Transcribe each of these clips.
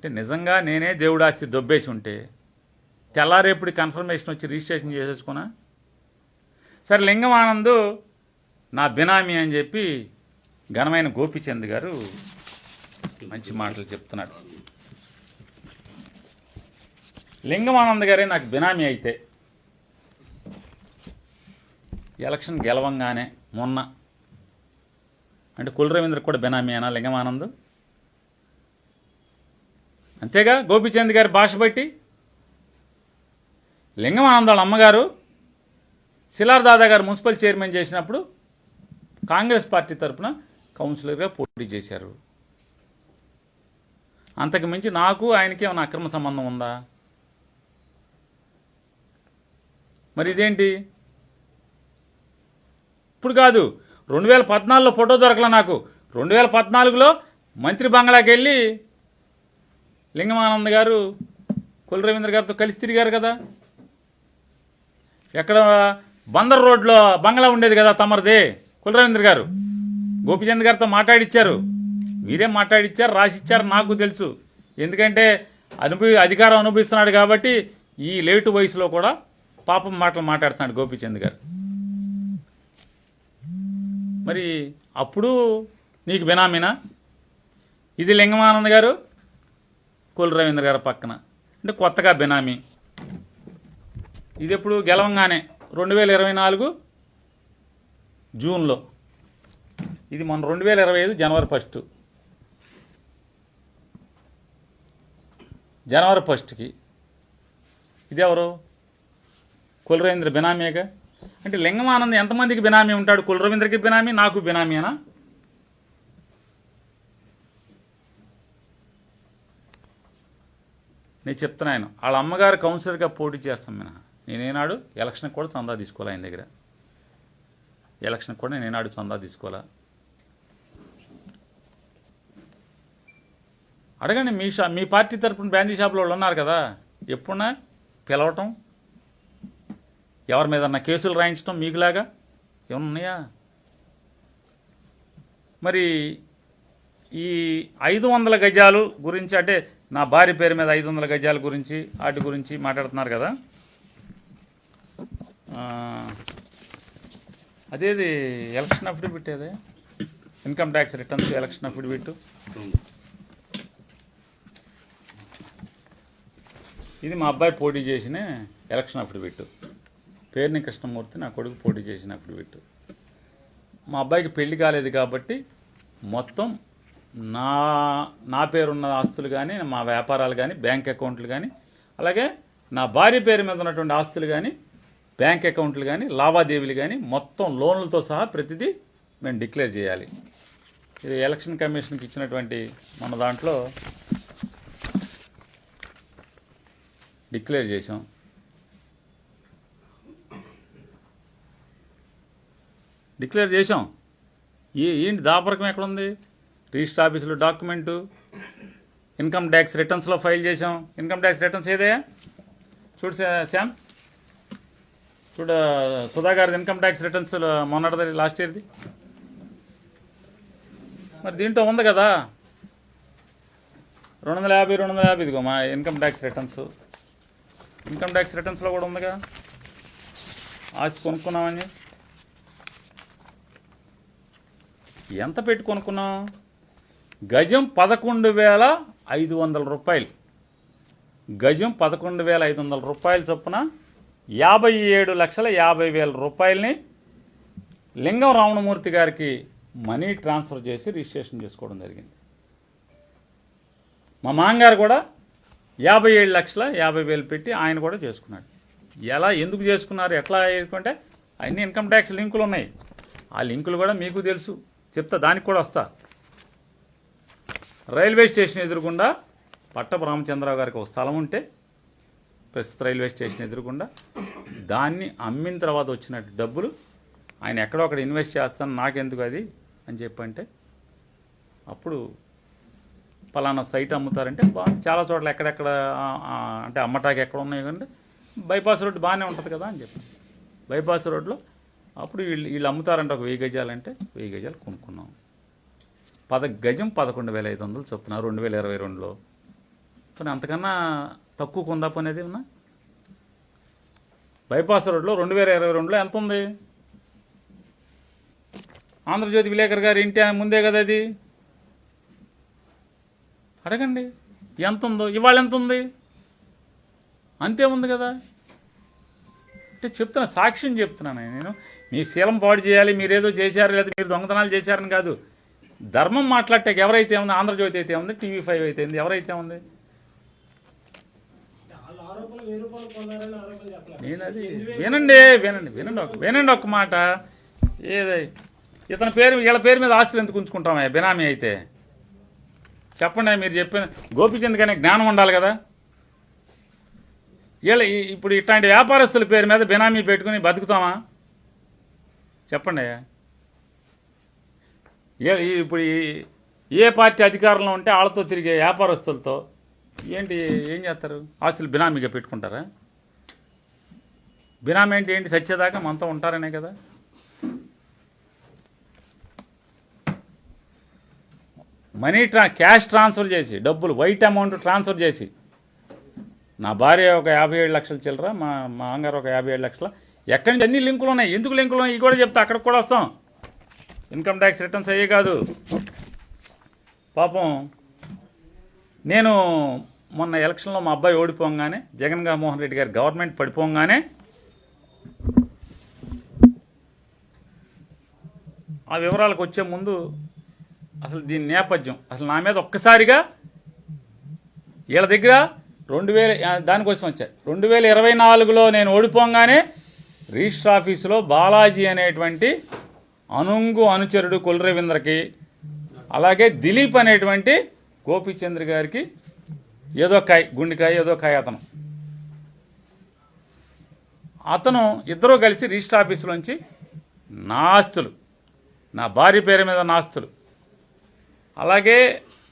అంటే నిజంగా నేనే దేవుడాస్తి దొబ్బేసి ఉంటే తెల్లారేపుడి కన్ఫర్మేషన్ వచ్చి రిజిస్ట్రేషన్ చేసేసుకున్నా? సరే లింగమానందు నా బినామీ అని చెప్పి ఘనమైన గోపిచంద్ గారు మంచి మాటలు చెప్తున్నాడు. లింగమానంద్ గారే నాకు బినామీ అయితే ఎలక్షన్ గెలవంగానే మొన్న అంటే కులరవీంద్ర కూడా బినామీ అయినా లింగమానంద్? అంతేగా? గోపిచంద్ గారి భాష బట్టి. లింగం ఆనంద్ అమ్మగారు శిలార్ దాదా గారు మున్సిపల్ చైర్మన్ చేసినప్పుడు కాంగ్రెస్ పార్టీ తరఫున కౌన్సిలర్గా పోటీ చేశారు. అంతకు మించి నాకు ఆయనకి ఏమైనా అక్రమ సంబంధం ఉందా? మరి ఇదేంటి? ఇప్పుడు కాదు రెండు వేల పద్నాలుగులో ఫోటో దొరకలే నాకు. రెండు వేల పద్నాలుగులో మంత్రి బంగ్లాకి వెళ్ళి లింగమానంద్ గారు కుల రవీంద్ర గారితో కలిసి తిరిగారు కదా? ఎక్కడ బందర్ రోడ్లో బంగ్లా ఉండేది కదా తమరిది? కుల రవీంద్ర గారు గోపిచంద్ గారితో మాట్లాడిచ్చారు. మీరేం మాట్లాడిచ్చారు? రాసిచ్చారు? నాకు తెలుసు. ఎందుకంటే అనుభవి అధికారం అనుభవిస్తున్నాడు కాబట్టి ఈ లేటు వయసులో కూడా పాపం మాటలు మాట్లాడుతున్నాడు గోపిచంద్ గారు. మరి అప్పుడు నీకు బినామీనా? ఇది లింగమానంద్ గారు కుల రవీంద్ర గారి పక్కన. అంటే కొత్తగా బినామీ. ఇది ఎప్పుడు గెలవంగానే రెండు వేల ఇరవై నాలుగు జూన్లో. ఇది మన రెండు వేల ఇరవై ఐదు జనవరి ఫస్ట్. జనవరి ఫస్ట్కి. ఇది ఎవరు కులరవీంద్ర బినామీగా అంటే లింగమానంద్ ఎంతమందికి బినామీ ఉంటాడు? కులరవీంద్రకి బినామీ నాకు బినామీనా నేను చెప్తున్నాను వాళ్ళ అమ్మగారు కౌన్సిలర్గా పోటీ చేస్తాం మినహా. నేనేనాడు ఎలక్షన్కి కూడా చందా తీసుకోవాలి ఆయన దగ్గర. ఎలక్షన్కి కూడా నేనేనాడు చందా తీసుకోవాలా అడగండి మీ షా మీ పార్టీ తరపున బ్యాందీ షాపులో వాళ్ళు ఉన్నారు కదా. ఎప్పుడున్నా పిలవటం ఎవరి మీద కేసులు రాయించడం మీకులాగా? ఏమన్నా ఉన్నాయా? మరి ఈ ఐదు వందల గజాలు గురించి అంటే నా భార్య పేరు మీద ఐదు వందల గజాల గురించి వాటి గురించి మాట్లాడుతున్నారు కదా. అదేది ఎలక్షన్ అఫిడవిట్ అదే income tax returns election affidavit ఇది మా అబ్బాయి పోటీ చేసిన ఎలక్షన్ అఫిడవిట్ పేరుని కృష్ణమూర్తి నా కొడుకు పోటీ చేసిన అఫిడవిట్ మా అబ్బాయికి పెళ్ళి కాలేదు కాబట్టి మొత్తం నా నా పేరున్న ఆస్తులు కానీ మా వ్యాపారాలు కానీ బ్యాంక్ అకౌంట్లు కానీ అలాగే నా భార్య పేరు మీద ఉన్నటువంటి ఆస్తులు కానీ బ్యాంక్ అకౌంట్లు కానీ లావాదేవీలు కానీ మొత్తం లోన్లతో సహా ప్రతిదీ మేము డిక్లేర్ చేయాలి. ఇది ఎలక్షన్ కమిషన్కి ఇచ్చినటువంటి మన దాంట్లో డిక్లేర్ చేసాం డిక్లేర్ చేసాం ఏ ఏంటి దాపరకం ఎక్కడ ఉంది రిజిస్టర్ ఆఫీసులో డాక్యుమెంటు ఇన్కమ్ ట్యాక్స్ రిటర్న్స్లో ఫైల్ చేసాం ఇన్కమ్ ట్యాక్స్ రిటర్న్స్ ఏదే? చూడు శా- శ్యామ్. చూడ సుధా గారిది ఇన్కమ్ ట్యాక్స్ రిటర్న్స్ మొన్నటిది లాస్ట్ ఇయర్ది. మరి దీంట్లో ఉంది కదా. రెండు వందల యాభై రెండు వందల యాభై ఇదిగో మా income tax returns. Income tax రిటర్న్స్లో కూడా ఉందిగా. ఆస్తి కొనుక్కున్నామని. ఎంత పెట్టి కొనుక్కున్నాం? గజం పదకొండు వేల ఐదు వందల రూపాయలు. గజం పదకొండు వేల ఐదు వందల రూపాయల చొప్పున యాభై ఏడు లక్షల యాభై వేల రూపాయలని లింగం రావణమూర్తి గారికి మనీ ట్రాన్స్ఫర్ చేసి రిజిస్ట్రేషన్ చేసుకోవడం జరిగింది. మా మామగారు కూడా యాభై ఏడు లక్షల యాభై వేలు పెట్టి ఆయన కూడా చేసుకున్నాడు. ఎలా ఎందుకు చేసుకున్నారు ఎట్లా చేసుకుంటే అన్ని ఇన్కమ్ ట్యాక్స్ లింకులు ఉన్నాయి. ఆ లింకులు కూడా మీకు తెలుసు. చెప్తా దానికి కూడా వస్తా. రైల్వే స్టేషన్ ఎదురుకుండా పట్టపు రామచంద్రరావు గారికి ఒక స్థలం ఉంటే ప్రస్తుత రైల్వే స్టేషన్ ఎదురుకుండా దాన్ని అమ్మిన తర్వాత వచ్చిన డబ్బులు ఆయన ఎక్కడో అక్కడ ఇన్వెస్ట్ చేస్తాను నాకెందుకు అది అని చెప్పంటే అప్పుడు పలానా సైట్ అమ్ముతారంటే బా చాలా చోట్ల ఎక్కడెక్కడ అంటే అమ్మటానికి ఎక్కడ ఉన్నాయి కంటే బైపాస్ రోడ్డు బాగానే ఉంటుంది కదా అని చెప్పి. బైపాస్ రోడ్లో అప్పుడు వీళ్ళు వీళ్ళు అమ్ముతారంటే ఒక వెయ్యి గజాలంటే వెయ్యి గజాలు కొనుక్కున్నాం. పద గజం పదకొండు వేల ఐదు వందలు చొప్పున రెండు వేల ఇరవై రెండులో. పోనీ అంతకన్నా తక్కువ కొందా అనేది ఉన్నా బైపాస్ రోడ్లో రెండు వేల ఇరవై రెండులో ఎంత ఉంది ఆంధ్రజ్యోతి విలేకర్ గారి ఇంటి ముందే కదా అది? అడగండి. ఎంత ఉందో ఇవాళ ఎంత ఉంది అంతే ఉంది కదా? అంటే చెప్తున్నా సాక్ష్యం చెప్తున్నాను నేను మీ శీలం పాడు చేయాలి మీరేదో చేశారు లేదా మీరు దొంగతనాలు చేశారని కాదు. ధర్మం మాట్లాడటాక ఎవరైతే ఉంది? ఆంధ్రజ్యోతి అయితే ఉంది టీవీ ఫైవ్ అయితే ఉంది ఎవరైతే ఉంది? నేను అది వినండి వినండి వినండి ఒక వినండి ఒక మాట. ఏదై? ఇతని పేరు వీళ్ళ పేరు మీద ఆస్తులు ఎందుకు ఉంచుకుంటామే బినామీ అయితే. చెప్పండి మీరు చెప్పిన గోపిచంద్ కానీ జ్ఞానం ఉండాలి కదా. వీళ్ళ ఇప్పుడు ఇట్లాంటి వ్యాపారస్తుల పేరు మీద బినామీ పెట్టుకుని బతుకుతామా? చెప్పండి ఏ- ఇప్పుడు ఈ- ఏ పార్టీ అధికారంలో ఉంటే వాళ్ళతో తిరిగే వ్యాపారస్తులతో ఏంటి ఏం చేస్తారు? ఆస్తులు బినామీగా పెట్టుకుంటారా? బినామీ అంటే ఏంటి? సచ్చేదాకా మనతో ఉంటారనే కదా. మనీ ట్రా క్యాష్ ట్రాన్స్ఫర్ చేసి డబ్బులు వైట్ అమౌంట్ ట్రాన్స్ఫర్ చేసి నా భార్య ఒక యాభై ఏడు లక్షలు చిల్లర మా మా అంగారు ఒక యాభై ఏడు లక్షల ఎక్కడి నుంచి అన్ని లింకులు ఉన్నాయి? ఎందుకు లింకులు ఉన్నాయి? ఇవి కూడా చెప్తా అక్కడికి కూడా వస్తాం. ఇన్కమ్ ట్యాక్స్ రిటర్న్స్ అయ్యే కాదు. పాపం నేను మొన్న ఎలక్షన్లో మా అబ్బాయి ఓడిపోగానే జగన్ మోహన్ రెడ్డి గారు గవర్నమెంట్ పడిపోగానే ఆ వివరాలకు వచ్చే ముందు అసలు దీని నేపథ్యం అసలు నా మీద ఒక్కసారిగా వీళ్ళ దగ్గర రెండు వేల దానికోసం వచ్చాయి రెండు వేల ఇరవై నాలుగులో నేను ఓడిపోగానే రిజిస్టర్ ఆఫీసులో బాలాజీ అనేటువంటి అనుంగు అనుచరుడు కులరవీంద్రకి అలాగే దిలీప్ అనేటువంటి గోపీచంద్ర గారికి ఏదో కాయ గుండెకాయ ఏదో కాయ అతను. అతను ఇద్దరూ కలిసి రిజిస్టర్ ఆఫీసులోంచి నా ఆస్తులు నా భార్య పేరు మీద నాస్తులు అలాగే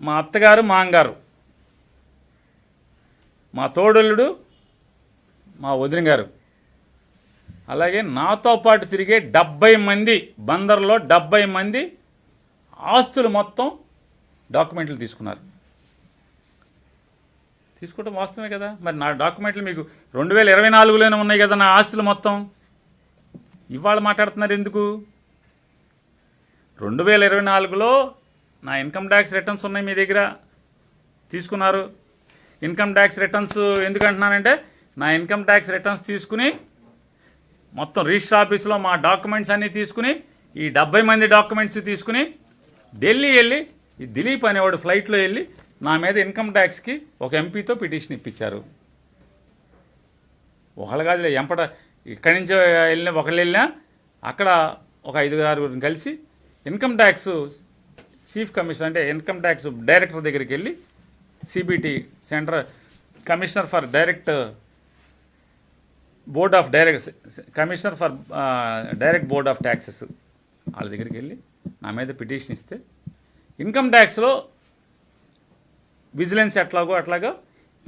మా అత్తగారు మా అంగారు మా తోడల్లుడు మా వదిన గారు అలాగే నాతో పాటు తిరిగే డెబ్బై మంది బందర్లో డెబ్బై మంది ఆస్తులు మొత్తం డాక్యుమెంట్లు తీసుకున్నారు. తీసుకోవడం వాస్తవమే కదా. మరి నా డాక్యుమెంట్లు మీకు రెండు వేల ఇరవై నాలుగులోనే ఉన్నాయి కదా నా ఆస్తులు మొత్తం? ఇవాళ మాట్లాడుతున్నారు ఎందుకు? రెండు వేల ఇరవై నాలుగులో నా ఇన్కమ్ ట్యాక్స్ రిటర్న్స్ ఉన్నాయి మీ దగ్గర. తీసుకున్నారు. ఇన్కమ్ ట్యాక్స్ రిటర్న్స్ ఎందుకంటున్నానంటే నా ఇన్కమ్ ట్యాక్స్ రిటర్న్స్ తీసుకుని మొత్తం రిజిస్టర్ ఆఫీస్లో మా డాక్యుమెంట్స్ అన్నీ తీసుకుని ఈ డెబ్బై మంది డాక్యుమెంట్స్ తీసుకుని ఢిల్లీ వెళ్ళి ఈ దిలీప్ అనేవాడు ఫ్లైట్లో వెళ్ళి నా మీద ఇన్కమ్ ట్యాక్స్కి ఒక ఎంపీతో పిటిషన్ ఇప్పించారు. ఒకళ్ళు కాదులే ఎంపట ఇక్కడి నుంచి వెళ్ళిన ఒకళ్ళు వెళ్ళినా అక్కడ ఒక ఐదు ఆరుగురిని కలిసి ఇన్కమ్ ట్యాక్స్ చీఫ్ కమిషనర్ అంటే ఇన్కమ్ ట్యాక్స్ డైరెక్టర్ దగ్గరికి వెళ్ళి CBT centre commissioner for direct board of direct commissioner for direct board of taxes వాళ్ళ దగ్గరికి వెళ్ళి నా మీద పిటిషన్ ఇస్తే ఇన్కమ్ ట్యాక్స్లో విజిలెన్స్ ఎట్లాగో అట్లాగో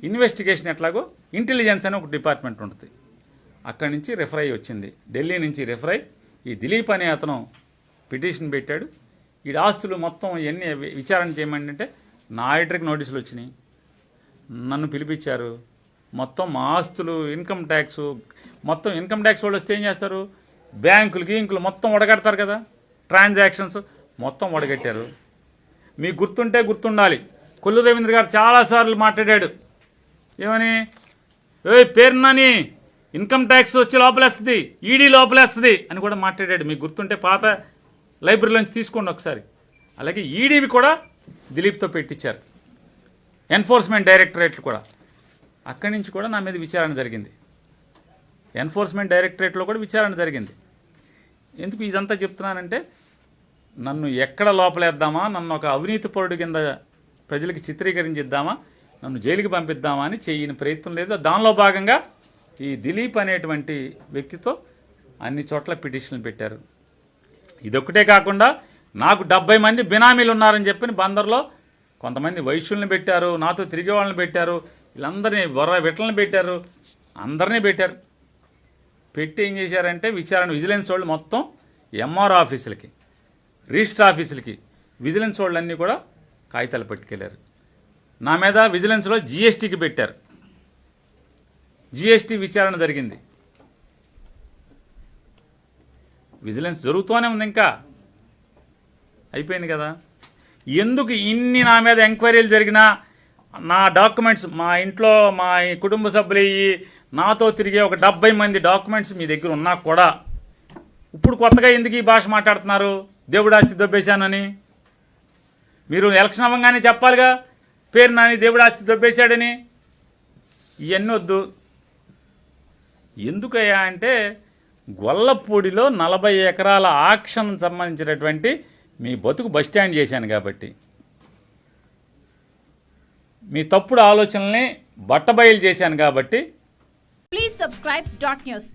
ఇన్వెస్టిగేషన్ ఎట్లాగో ఇంటెలిజెన్స్ అని ఒక డిపార్ట్మెంట్ ఉంటుంది. అక్కడి నుంచి రెఫర్ అయ్యి వచ్చింది. ఢిల్లీ నుంచి రెఫర్ అయ్యి ఈ దిలీప్ అనే అతను పిటిషన్ పెట్టాడు. ఈ ఆస్తులు మొత్తం ఎన్ని విచారణ చేయమంటే నా ఆడిటర్కి నోటీసులు వచ్చినాయి. నన్ను పిలిపించారు. మొత్తం ఆస్తులు ఇన్కమ్ ట్యాక్స్ మొత్తం ఇన్కమ్ ట్యాక్స్ వాళ్ళు వస్తే ఏం చేస్తారు? బ్యాంకులు గీంకులు మొత్తం వడగడతారు కదా? ట్రాన్సాక్షన్స్ మొత్తం వడగట్టారు. మీకు గుర్తుంటే గుర్తుండాలి. కొల్లు రవీంద్ర గారు చాలాసార్లు మాట్లాడాడు. ఏమని? ఏ పేరున్నాని. ఇన్కమ్ ట్యాక్స్ వచ్చి లోపలేస్తుంది ఈడీ లోపలేస్తుంది అని కూడా మాట్లాడాడు. మీకు గుర్తుంటే పాత లైబ్రరీలోంచి తీసుకోండి ఒకసారి. అలాగే ఈడీవి కూడా దిలీప్తో పెట్టించారు. ఎన్ఫోర్స్మెంట్ డైరెక్టరేట్లు కూడా. అక్కడి నుంచి కూడా నా మీద విచారణ జరిగింది. ఎన్ఫోర్స్మెంట్ డైరెక్టరేట్లో కూడా విచారణ జరిగింది. ఎందుకు ఇదంతా చెప్తున్నానంటే నన్ను ఎక్కడ లోపలేద్దామా నన్ను ఒక అవినీతి పరుడు కింద ప్రజలకి చిత్రీకరించిద్దామా నన్ను జైలుకి పంపిద్దామా అని చేయని ప్రయత్నం లేదు. దానిలో భాగంగా ఈ దిలీప్ అనేటువంటి వ్యక్తితో అన్ని చోట్ల పిటిషన్లు పెట్టారు. ఇదొక్కటే కాకుండా నాకు డెబ్బై మంది బినామీలు ఉన్నారని చెప్పి బందర్లో కొంతమంది వైశ్యుల్ని పెట్టారు నాతో తిరిగే వాళ్ళని పెట్టారు. వీళ్ళందరినీ బొర్ర విట్లని పెట్టారు. అందరినీ పెట్టారు. పెట్టి ఏం చేశారంటే విచారణ విజిలెన్స్ వాళ్ళు మొత్తం ఎంఆర్ ఆఫీసులకి రిజిస్టర్ ఆఫీసులకి విజిలెన్స్ వాళ్ళన్నీ కూడా కాగితాలు పట్టుకెళ్ళారు నా మీద విజిలెన్స్లో జిఎస్టీకి పెట్టారు. జిఎస్టీ విచారణ జరిగింది. విజిలెన్స్ జరుగుతూనే ఉంది ఇంకా. అయిపోయింది కదా. ఎందుకు ఇన్ని నా మీద ఎంక్వైరీలు జరిగినా నా డాక్యుమెంట్స్ మా ఇంట్లో మా ఈ కుటుంబ సభ్యులు నాతో తిరిగే ఒక డెబ్బై మంది డాక్యుమెంట్స్ మీ దగ్గర ఉన్నా కూడా ఇప్పుడు కొత్తగా ఎందుకు ఈ భాష మాట్లాడుతున్నారు? దేవుడు ఆస్తి దొబ్బేశానని. మీరు ఎలక్షన్ అవ్వగానే చెప్పాలిగా పేరు నాని దేవుడు ఆస్తి దొబ్బేశాడని. ఇవన్నీ వద్దు. ఎందుకయ్యా అంటే గొల్లపూడిలో నలభై ఎకరాల ఆక్షన్ సంబంధించినటువంటి మీ బతుకు బస్ స్టాండ్ చేశాను కాబట్టి. మీ తప్పుడు ఆలోచనల్ని బట్టబయలు చేశాను కాబట్టి ప్లీజ్ సబ్స్క్రైబ్ డాట్ న్యూస్